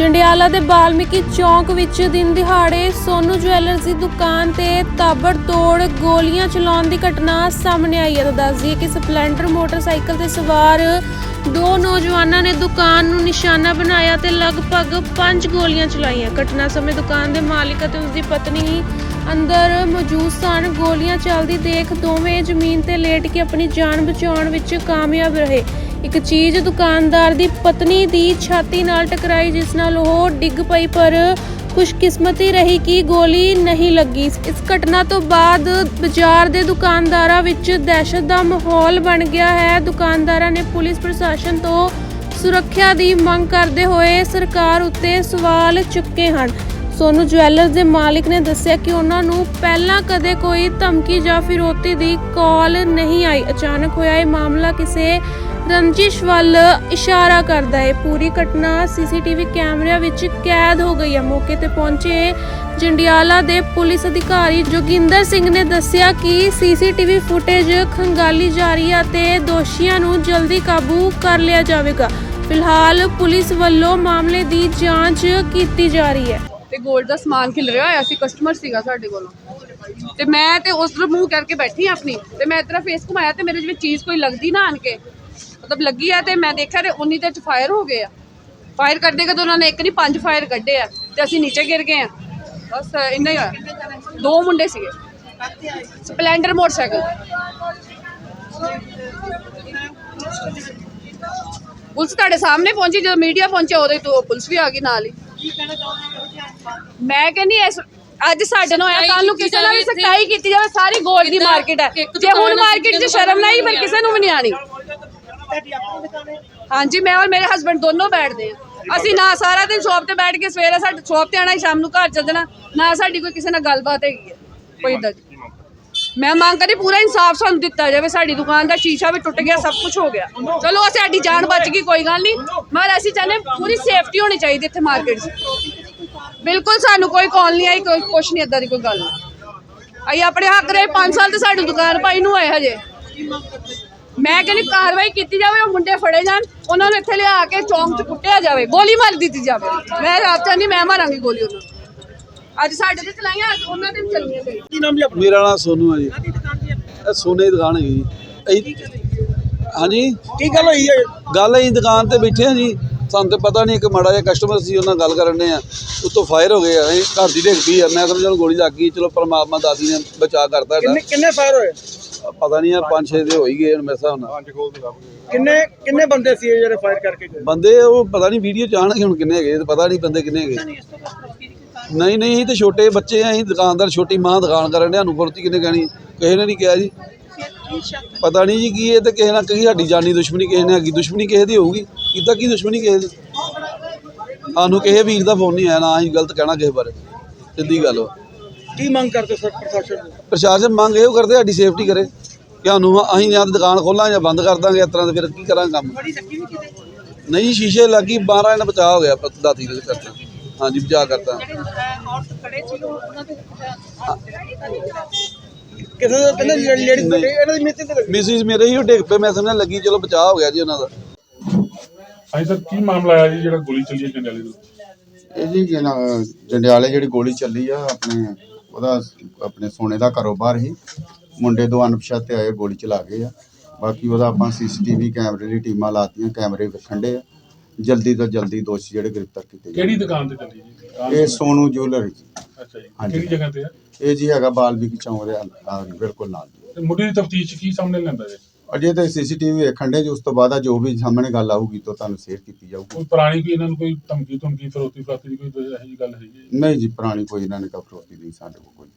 ਚੰਡਿਆਲਾ ਦੇ ਬਾਲਮੀਕੀ ਚੌਂਕ ਵਿੱਚ ਦਿਨ ਦਿਹਾੜੇ ਸੋਨੂ ਜਵੈਲਰਸ ਦੀ ਦੁਕਾਨ ਤੇ ਤਾਬੜਤੋੜ ਗੋਲੀਆਂ ਚਲਾਉਣ ਦੀ ਘਟਨਾ ਸਾਹਮਣੇ ਆਈ ਹੈ। ਤਾਂ ਦੱਸਦੀ ਹੈ ਕਿ ਸਪਲੈਂਡਰ ਮੋਟਰਸਾਈਕਲ ਤੇ ਸਵਾਰ ਦੋ ਨੌਜਵਾਨਾਂ ਨੇ ਦੁਕਾਨ ਨੂੰ ਨਿਸ਼ਾਨਾ ਬਣਾਇਆ ਤੇ ਲਗਭਗ 5 ਗੋਲੀਆਂ ਚਲਾਈਆਂ। ਘਟਨਾ ਸਮੇਂ ਦੁਕਾਨ ਦੇ ਮਾਲਿਕ ਅਤੇ ਉਸ ਦੀ ਪਤਨੀ ਅੰਦਰ ਮੌਜੂਦ ਸਨ। ਗੋਲੀਆਂ ਚੱਲਦੀ ਦੇਖ ਦੋਵੇਂ ਜ਼ਮੀਨ ਤੇ ਲੇਟ ਕੇ ਆਪਣੀ ਜਾਨ ਬਚਾਉਣ ਵਿੱਚ ਕਾਮਯਾਬ ਰਹੇ। ਇੱਕ ਚੀਜ਼ ਦੁਕਾਨਦਾਰ ਦੀ ਪਤਨੀ ਦੀ ਛਾਤੀ ਨਾਲ ਟਕਰਾਈ, ਜਿਸ ਨਾਲ ਉਹ ਡਿੱਗ ਪਈ, ਪਰ ਖੁਸ਼ਕਿਸਮਤੀ ਰਹੀ ਕਿ ਗੋਲੀ ਨਹੀਂ ਲੱਗੀ। ਇਸ ਘਟਨਾ ਤੋਂ ਬਾਅਦ ਬਾਜ਼ਾਰ ਦੇ ਦੁਕਾਨਦਾਰਾਂ ਵਿੱਚ ਦਹਿਸ਼ਤ ਦਾ ਮਾਹੌਲ ਬਣ ਗਿਆ ਹੈ। ਦੁਕਾਨਦਾਰਾਂ ਨੇ ਪੁਲਿਸ ਪ੍ਰਸ਼ਾਸਨ ਤੋਂ ਸੁਰੱਖਿਆ ਦੀ ਮੰਗ ਕਰਦੇ ਹੋਏ ਸਰਕਾਰ ਉੱਤੇ ਸਵਾਲ ਚੁੱਕੇ ਹਨ। ਸੋਨੂ ਜਵੈਲਰਸ ਦੇ ਮਾਲਿਕ ਨੇ ਦੱਸਿਆ ਕਿ ਉਹਨਾਂ ਨੂੰ ਪਹਿਲਾਂ ਕਦੇ ਕੋਈ ਧਮਕੀ ਜਾਂ ਫਿਰੋਤੀ ਦੀ ਕਾਲ ਨਹੀਂ ਆਈ। ਅਚਾਨਕ ਹੋਇਆ ਇਹ ਮਾਮਲਾ ਕਿਸੇ ਰੰਜਿਸ਼ ਵੱਲ ਇਸ਼ਾਰਾ ਕਰਦਾ ਹੈ। ਪੂਰੀ ਘਟਨਾ ਸੀਸੀਟੀਵੀ ਕੈਮਰਿਆਂ ਵਿੱਚ ਕੈਦ ਹੋ ਗਈ ਹੈ। ਮੌਕੇ ਤੇ ਪਹੁੰਚੇ ਜੰਡਿਆਲਾ ਦੇ ਪੁਲਿਸ ਅਧਿਕਾਰੀ ਜੋਗਿੰਦਰ ਸਿੰਘ ਨੇ ਦੱਸਿਆ ਕਿ ਸੀਸੀਟੀਵੀ ਫੁਟੇਜ ਖੰਗਾਲੀ ਜਾ ਰਹੀ ਹੈ ਤੇ ਦੋਸ਼ੀਆਂ ਨੂੰ ਜਲਦੀ ਕਾਬੂ ਕਰ ਲਿਆ ਜਾਵੇਗਾ। ਫਿਲਹਾਲ ਪੁਲਿਸ ਵੱਲੋਂ ਮਾਮਲੇ ਦੀ ਜਾਂਚ ਕੀਤੀ ਜਾ ਰਹੀ ਹੈ। ਤੇ 골ਡ ਦਾ ਸਮਾਨ ਖਿਲ ਹੋਇਆ ਸੀ। ਕਸਟਮਰ ਸੀਗਾ ਸਾਡੇ ਕੋਲੋਂ। ਤੇ ਮੈਂ ਤੇ ਉਸ ਤਰ੍ਹਾਂ ਮੂੰਹ ਕਰਕੇ ਬੈਠੀ ਆਪਣੀ। ਤੇ ਮੈਂ ਇਤਰਾ ਫੇਸ ਘੁਮਾਇਆ ਤੇ ਮੇਰੇ ਜਿਵੇਂ ਚੀਜ਼ ਕੋਈ ਲੱਗਦੀ ਨਾ ਆਣ ਕੇ। ਮਤਲਬ ਲੱਗੀ ਆ ਤੇ ਮੈਂ ਦੇਖਿਆ ਤੇ ਉਨੀ ਤੇ ਚ ਫਾਇਰ ਹੋ ਗਏ ਆ। ਫਾਇਰ ਕਰਦੇ ਕਦੋਂ ਉਹਨਾਂ ਨੇ? ਇੱਕ ਨਹੀਂ ਪੰਜ ਫਾਇਰ ਕੱਢੇ ਆ ਤੇ ਅਸੀਂ ਨੀਚੇ ਗਿਰ ਗਏ ਆ। ਬਸ ਇੰਨਾ ਹੀ ਹੋਇਆ। ਦੋ ਮੁੰਡੇ ਸੀਗੇ। Splendor motorcycle. ਪੁਲਿਸ ਤੁਹਾਡੇ ਸਾਹਮਣੇ ਪਹੁੰਚੀ? ਜਦੋਂ ਮੀਡੀਆ ਪਹੁੰਚਿਆ ਹੀ ਤੋਂ ਪੁਲਿਸ ਵੀ ਆ ਗਈ ਨਾਲ ਹੀ। ਮੈਂ ਕਹਿੰਦੀ ਇਸ ਅੱਜ ਸਾਡੇ ਨਾਲ ਹੋਇਆ ਕੱਲ ਨੂੰ ਕਿਸੇ ਨਾਲ ਵੀ ਸਖਤਾਈ ਕੀਤੀ ਜਾਵੇ ਸਾਰੀ ਗੋਲਡ ਦੀ ਮਾਰਕੀਟ ਹੈ। ਜੇ ਹੁਣ ਮਾਰਕੀਟ 'ਚ ਸ਼ਰਮ ਨਹੀਂ ਫਿਰ ਕਿਸੇ ਨੂੰ ਵੀ ਨਹੀਂ ਆਣੀ ਹਾਂਜੀ, ਮੈਂ ਔਰ ਮੇਰੇ ਹਸਬੰਡ ਦੋਨੋਂ ਬੈਠਦੇ ਆ ਅਸੀਂ ਨਾ ਸਾਰਾ ਦਿਨ ਸ਼ਾਪ ਤੇ ਬੈਠ ਕੇ ਸਵੇਰੇ ਸਾਡੇ ਸ਼ਾਪ ਤੇ ਆਣਾ ਸ਼ਾਮ ਨੂੰ ਘਰ ਚੱਲ ਜਾਣਾ ਨਾ ਸਾਡੀ ਕੋਈ ਕਿਸੇ ਨਾਲ ਗੱਲਬਾਤ ਹੈਗੀ ਹੈ। ਕੋਈ ਏਦਾਂ ਦੀ। ਮੈਂ ਮੰਗ ਕਰੀ ਪੂਰਾ ਇਨਸਾਫ ਸਾਨੂੰ ਦਿੱਤਾ ਜਾਵੇ, ਸਾਡੀ ਦੁਕਾਨ ਦਾ ਸ਼ੀਸ਼ਾ ਵੀ ਟੁੱਟ ਗਿਆ, ਸਭ ਕੁਝ ਹੋ ਗਿਆ। ਚਲੋ ਸਾਡੀ ਜਾਨ ਬਚ ਗਈ, ਕੋਈ ਗੱਲ ਨਹੀਂ। ਮਗਰ ਅਸੀਂ ਚਾਹੁੰਦੇ ਹਾਂ ਪੂਰੀ ਸੇਫਟੀ ਹੋਣੀ ਚਾਹੀਦੀ ਇੱਥੇ ਮਾਰਕੀਟ 'ਚ। ਬਿਲਕੁਲ ਸਾਨੂੰ ਕੋਈ ਕਾਲ ਨਹੀਂ ਆਈ, ਕੋਈ ਕੁਛ ਨਹੀਂ, ਏਦਾਂ ਦੀ ਕੋਈ ਗੱਲ ਨਹੀਂ। ਅਸੀਂ ਆਪਣੇ ਹੱਕ ਰਹੇ 5 ਸਾਲ ਤੇ ਸਾਡੀ ਦੁਕਾਨ ਭਾਈ ਨੂੰ ਆਏ ਹਜੇ। ਮੈਂ ਕਹਿੰਦੀ ਕਾਰਵਾਈ ਕੀਤੀ ਜਾਵੇ ਉਹ ਮੁੰਡੇ ਫੜੇ ਜਾਣ ਉਹਨਾਂ ਨੂੰ ਇੱਥੇ ਲਿਆ ਕੇ ਚੌਂਕ 'ਚ ਕੁੱਟਿਆ ਜਾਵੇ ਗੋਲੀ ਮਾਰ ਦਿੱਤੀ ਜਾਵੇ। ਮੈਂ ਆਪ ਚਾਹੁੰਦੀ ਮੈਂ ਮਾਰਾਂਗੀ ਗੋਲੀ ਉਹਨਾਂ ਨੂੰ। ਅੱਜ ਸਾਡੇ ਤੇ ਚਲਾਈਆਂ ਅੱਜ ਉਹਨਾਂ ਤੇ ਵੀ ਚਾਹੀਦੀਆਂ ਕੀ ਨਾਮ ਜੀ ਆਪਣਾ? ਮੇਰਾ ਨਾਮ ਸੋਨੂ ਹੈ ਜੀ? ਇਹ ਸੋਨੇ ਦੀ ਦੁਕਾਨ ਹੈਗੀ ਜੀ। ਅਸੀਂ ਹਾਂਜੀ? ਕੀ ਗੱਲ ਹੋਈ ਹੈ? ਗੱਲ ਅਸੀਂ ਦੁਕਾਨ ਤੇ ਬੈਠੇ ਹਾਂ ਜੀ। ਸਾਨੂੰ ਤੇ ਪਤਾ ਨਹੀਂ ਇੱਕ ਮਾੜਾ ਜਿਹਾ ਕਸਟਮਰ ਸੀ ਉਹਨਾਂ ਨਾਲ ਗੱਲ ਕਰਨ ਦੇ ਆ ਉੱਤੋਂ ਫਾਇਰ ਹੋ ਗਏ ਆ। ਅਸੀਂ ਘਰ ਦੀ ਡਿੱਗ ਪਈ ਆ। ਮੈਂ ਉਹਨੂੰ ਗੋਲੀ ਲੱਗ ਗਈ। ਚਲੋ ਪਰਮਾਤਮਾ ਦਾਦੀ ਨੇ ਬਚਾ ਕਰਤਾ ਕਿੰਨੇ ਕਿੰਨੇ ਫਾਇਰ ਹੋਏ? ਪਤਾ ਨਹੀਂ ਯਾਰ ਪੰਜ ਛੇ ਦੇ ਹੋ ਹੀ ਗਏ ਹੁਣ ਮੇਰੇ ਹਿਸਾਬ ਨਾਲ। ਕਿੰਨੇ ਕਿੰਨੇ ਬੰਦੇ ਸੀ ਇਹ ਜਿਹੜੇ ਫਾਇਰ ਕਰਕੇ ਗਏ? ਬੰਦੇ ਉਹ ਪਤਾ ਨਹੀਂ ਵੀਡੀਓ ਚ ਆਣਗੇ ਹੁਣ ਕਿੰਨੇ ਹੈਗੇ ਪਤਾ ਨਹੀਂ ਬੰਦੇ ਕਿੰਨੇ ਹੈਗੇ। ਨਹੀਂ ਨਹੀਂ ਅਸੀਂ ਤੇ ਛੋਟੇ ਬੱਚੇ ਆ ਅਸੀਂ ਦੁਕਾਨਦਾਰ ਛੋਟੀ ਮਾਂ ਦੁਕਾਨ ਕਰਨ ਡਿਆ ਨੂੰ ਫੁਰਤੀ ਕਿੰਨੇ ਕਹਿਣੀ? ਕਿਸੇ ਨੇ ਨਹੀਂ ਕਿਹਾ ਜੀ। ਪਤਾ ਨਹੀਂ ਜੀ ਕੀ ਇਹ ਤੇ ਕਿਸੇ ਨਾਲ ਕਹੀ ਸਾਡੀ ਜਾਨੀ ਦੁਸ਼ਮਣੀ ਕਿਸੇ ਨੇ ਹੈਗੀ ਦੁਸ਼ਮਣੀ ਕਿਸੇ ਦੀ ਹੋਊਗੀ। ਕੀਤਾ ਕੀ ਦੁਸ਼ਮਣੀ ਕਿਸੇ ਦੀ? ਸਾਨੂੰ ਕਿਸੇ ਵੀਰ ਦਾ ਫੋਨ ਨਹੀਂ ਆਇਆ ਨਾ ਅਸੀਂ ਗਲਤ ਕਹਿਣਾ ਕਿਸੇ ਬਾਰੇ। ਸਿੱਧੀ ਗੱਲ ਵਾ। ਕੀ ਮੰਗ ਕਰਦੇ ਸਰ ਪ੍ਰਸ਼ਾਸਨ ਤੋਂ? ਪ੍ਰਸ਼ਾਸਨ ਮੰਗ ਇਹੋ ਕਰਦੇ ਸਾਡੀ ਸੇਫਟੀ ਕਰੇ। ਕਿ ਸਾਨੂੰ ਅਸੀਂ ਜਾਂ ਤਾਂ ਦੁਕਾਨ ਖੋਲਾਂ ਜਾਂ ਬੰਦ ਕਰ ਦਾਂਗੇ ਇਸ ਤਰ੍ਹਾਂ ਦੇ ਫਿਰ ਕੀ ਕਰਾਂਗੇ ਕੰਮ? ਨਹੀਂ ਜੀ, ਸ਼ੀਸ਼ੇ ਲੱਗੀ 12 ਇਹਨਾਂ ਬਚਾਅ ਹੋ ਗਿਆ ਦਾਤੀ ਦੇ ਕਰਤਾ ਹਾਂਜੀ ਬਚਾਅ ਕਰਤਾ। ਕਿਸੇ ਦੇ ਕਹਿੰਦੇ ਬੈਠੇ ਇਹਨਾਂ ਦੀ ਮਿੱਤੀ ਤੇ ਲੱਗੀ? ਮਿਸਿਸ ਮੇਰੇ ਹੀ ਉਹ ਡਿੱਗ ਪਏ ਮੈਂ ਸਮਝਣ ਲੱਗੀ ਚਲੋ ਬਚਾਅ ਹੋ ਗਿਆ ਜੀ ਉਹਨਾਂ ਦਾ। ਹਾਂਜੀ ਸਰ ਕੀ ਮਾਮਲਾ ਆਇਆ ਜੀ ਜਿਹੜਾ ਗੋਲੀ ਚੱਲੀ ਹੈ ਜੰਡਿਆਲੇ ਦੇ ਇਹ ਜੀ ਜਨਾ- ਜੰਡਿਆਲੇ ਜਿਹੜੀ ਗੋਲੀ ਚੱਲੀ ਆ ਆਪਣੇ ਉਹਦਾ ਆਪਣੇ ਸੋਨੇ ਦਾ ਕਾਰੋਬਾਰ ਸੀ। ਮੁੰਡੇ ਦੋ ਅਣਪਛਾਤੇ ਆਏ ਗੋਲੀ ਚਲਾ ਗਏ ਆ। ਬਾਕੀ ਉਹਦਾ ਆਪਾਂ ਸੀਸੀਟੀਵੀ ਕੈਮਰੇ ਦੀ ਟੀਮਾਂ ਲਾਤੀਆਂ ਕੈਮਰੇ ਵੇਖਣ ਦੇ ਆ। ਜਲਦੀ ਤੋਂ ਜਲਦੀ ਦੋਸ਼ੀ ਜਿਹੜੇ ਗ੍ਰਿਫਤਾਰ ਕੀਤੇ ਕਿਹੜੀ ਜਾਣ ਦੁਕਾਨ ਤੇ ਚੱਲੀ ਜੀ? ਦੁਕਾਨ ਇਹ ਸੋਨੂ ਜੁਐਲਰ। ਜੀ ਅੱਛਾ ਜੀ। ਹਾਂਜੀ। ਕਿਹੜੀ ਜਗ੍ਹਾ ਤੇ ਹੈ ਇਹ ਜੀ ਹੈਗਾ ਬਾਲਮੀਕੀ ਚੌਂਕ ਦੇ ਬਿਲਕੁਲ ਨਾਲ ਜੀ। ਤੇ ਮੁੱਢਲੀ ਤਫਤੀਸ਼ ਕੀ ਸਾਹਮਣੇ ਲੈਂਦਾ ਜੀ? ਅਜੇ ਤਾਂ ਸੀਸੀਟੀਵੀ ਵੇਖਣ ਦੇ ਜੀ ਉਸ ਤੋਂ ਬਾਅਦ ਆ ਜੋ ਵੀ ਸਾਹਮਣੇ ਗੱਲ ਆਊਗੀ ਤਾਂ ਤੁਹਾਨੂੰ ਸ਼ੇਅਰ ਕੀਤੀ ਜਾਊਗੀ। ਕੋਈ ਪੁਰਾਣੀ ਕੋਈ ਇਹਨਾਂ ਨੂੰ ਕੋਈ ਧਮਕੀ ਧਮਕੀ ਫਰੋਤੀ ਫਰਾਤੀ ਦੀ ਕੋਈ ਇਹੋ ਜਿਹੀ ਗੱਲ ਹੈ ਜੀ? ਨਹੀਂ ਜੀ ਪੁਰਾਣੀ ਕੋਈ ਇਹਨਾਂ ਨੇ ਕਫਰੋਤੀ ਨਹੀਂ ਸਾਡੇ ਕੋਲ ਕੋਈ।